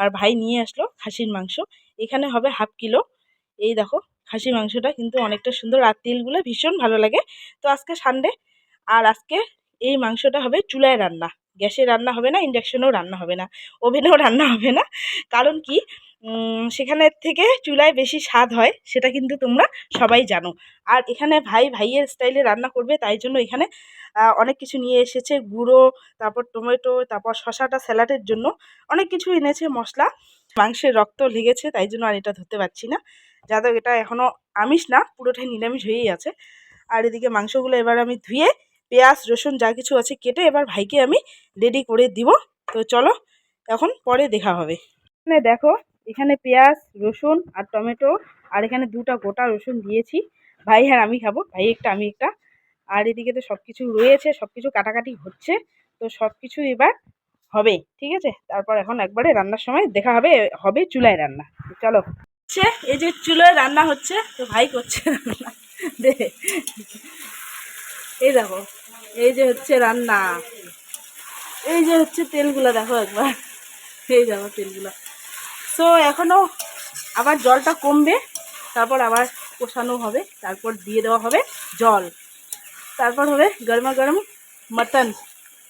আর ভাই নিয়ে আসলো খাসির মাংস। এখানে হবে হাফ কিলো। এই দেখো, খাসির মাংসটা কিন্তু অনেকটা সুন্দর। আর তেলগুলো ভীষণ ভালো লাগে। তো আজকে সানডে আর আজকে এই মাংসটা হবে চুলায় রান্না। গ্যাসে রান্না হবে না ইন্ডাকশনেও রান্না হবে না। ওভেনেও রান্না হবে না। কারণ কি? সেখানের থেকে চুলায় বেশি স্বাদ হয়, সেটা কিন্তু তোমরা সবাই জানো। আর এখানে ভাই ভাইয়ের স্টাইলে রান্না করবে, তাই জন্য এখানে অনেক কিছু নিয়ে এসেছে। গুঁড়ো, তারপর টমেটো, তারপর শশাটা স্যালাডের জন্য অনেক কিছু এনেছে, মশলা। মাংসের রক্ত লেগেছে, তাই জন্য আর এটা ধরতে পারছি না। যাদব এটা এখনও আমিষ না, পুরোটাই নিরামিষ হয়েই আছে। আর এদিকে মাংসগুলো এবার আমি ধুয়ে, পেঁয়াজ, রসুন যা কিছু আছে কেটে এবার ভাইকে আমি রেডি করে দিব। তো চলো, এখন পরে দেখা হবে। দেখো এখানে পেঁয়াজ, রসুন আর টমেটো, আর এখানে দুটো গোটা রসুন দিয়েছি। ভাই হ্যাঁ আমি খাব। ভাই, একটা, আমি একটা। আর এদিকে তো সব কিছু রয়েছে সব কিছু কাটাকাটি হচ্ছে। তো সব কিছু এবার হবে, ঠিক আছে? তারপর এখন একবারে রান্নার সময় দেখা হবে হবে চুলায় রান্না। চলো। হচ্ছে, এই যে চুলোয় রান্না হচ্ছে, তো ভাই করছে রান্না। দে। এই দেখো, এই যে হচ্ছে রান্না। এই যে হচ্ছে তেলগুলো, দেখো একবার। এই দেখো তেলগুলো। সো এখনও আবার জলটা কমবে, তারপর আবার কষানো হবে, তারপর দিয়ে দেওয়া হবে জল। তারপর হবে গরমা গরম মাটন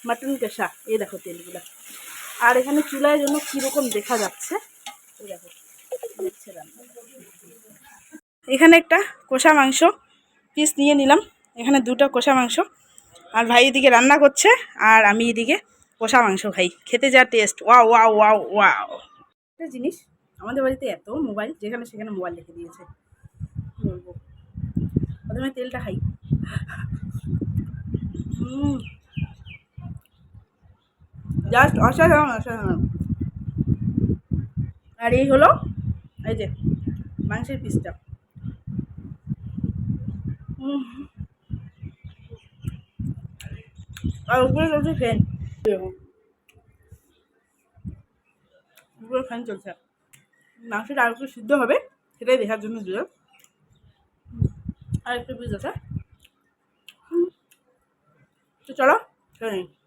মাটন কষা। এই দেখো তেলগুলো। আর এখানে চুলায় জন্য কীরকম দেখা যাচ্ছে, এই দেখো। এখানে একটা কষা মাংস পিস নিয়ে নিলাম। এখানে দুটো কষা মাংস। আর ভাই এদিকে রান্না করছে, আর আমি এদিকে কষা মাংস খাই। খেতে যা taste wow wow wow wow. একটা জিনিস আমাদের বাড়িতে এত মোবাইল যেখানে সেখানে মোবাইল রেখে দিয়েছে। বলব? প্রথমে তেলটা খাই। জাস্ট অসাধারণ অসাধারণ। আর এই হলো, এই যে, মাংসের পিসটা। আর উপরে চলছে ফ্যান উপরে ফ্যান চলছে। মাংসটা আর একটু সিদ্ধ হবে, সেটাই দেখার জন্য দিল আর একটু পিস আছে। তো চলো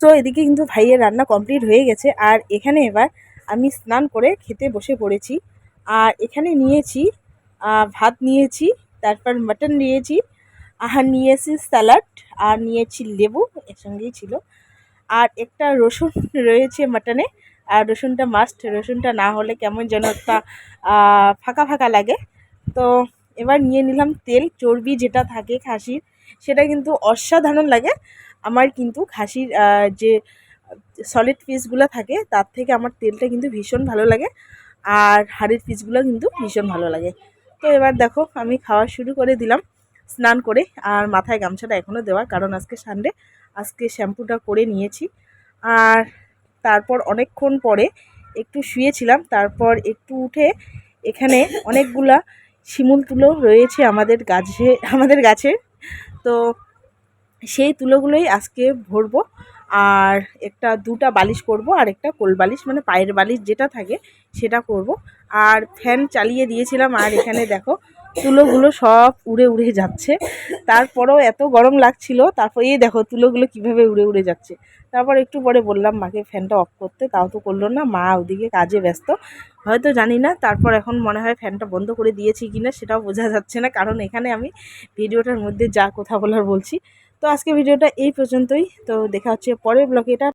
তো এদিকে কিন্তু ভাইয়ের রান্না কমপ্লিট হয়ে গেছে, আর এখানে এবার আমি স্নান করে খেতে বসে পড়েছি। আর এখানে নিয়েছি ভাত নিয়েছি, তারপর মাটন নিয়েছি আর নিয়েছি স্যালাড আর নিয়েছি লেবু, এর সঙ্গেই ছিল একটা রসুন রয়েছে মাটনে, আর রসুনটা মাস্ট রসুনটা না হলে কেমন যেন একটা ফাঁকা ফাঁকা লাগে। তো এবার নিয়ে নিলাম তেল, চর্বি যেটা থাকে খাসির, সেটা কিন্তু অসাধারণ লাগে। আমার কিন্তু খাসির যে সলিড পিসগুলো থাকে, তার থেকে আমার তেলটা কিন্তু ভীষণ ভালো লাগে, আর হাড়ের পিসগুলো কিন্তু ভীষণ ভালো লাগে। তো এবার দেখো, আমি খাওয়া শুরু করে দিলাম। স্নান করে আর মাথায় গামছাটা এখনও দেওয়া কারণ আজকে সানডে আজকে শ্যাম্পুটা করে নিয়েছি। আর তারপর অনেকক্ষণ পরে একটু শুয়েছিলাম, তারপর একটু উঠে এখানে অনেকগুলা শিমুল তুলো রয়েছে আমাদের গাছে আমাদের গাছে। তো সেই তুলোগুলোই আজকে ভরবো আর একটা দুটা বালিশ করব আর একটা কোল বালিশ মানে পায়ের বালিশ যেটা থাকে সেটা করব। আর ফ্যান চালিয়ে দিয়েছিলাম আর এখানে দেখো তুলোগুলো সব উড়ে উড়ে যাচ্ছে। তারপরেও এত গরম লাগছিল, তারপর এই দেখো তুলোগুলো কীভাবে উড়ে উড়ে যাচ্ছে। তারপর একটু পরে বললাম, মাকে ফ্যানটা অফ করতে, তাও তো করল না, মা ওদিকে কাজে ব্যস্ত। হয়তো জানি না, তারপর এখন মনে হয় ফ্যানটা বন্ধ করে দিয়েছি কিনা সেটাও বোঝা যাচ্ছে না, কারণ এখানে আমি ভিডিওটার মধ্যে যা কথা বলার বলছি। তো আজকে ভিডিওটা এই পর্যন্তই, তো দেখা হচ্ছে পরের ব্লগে এটা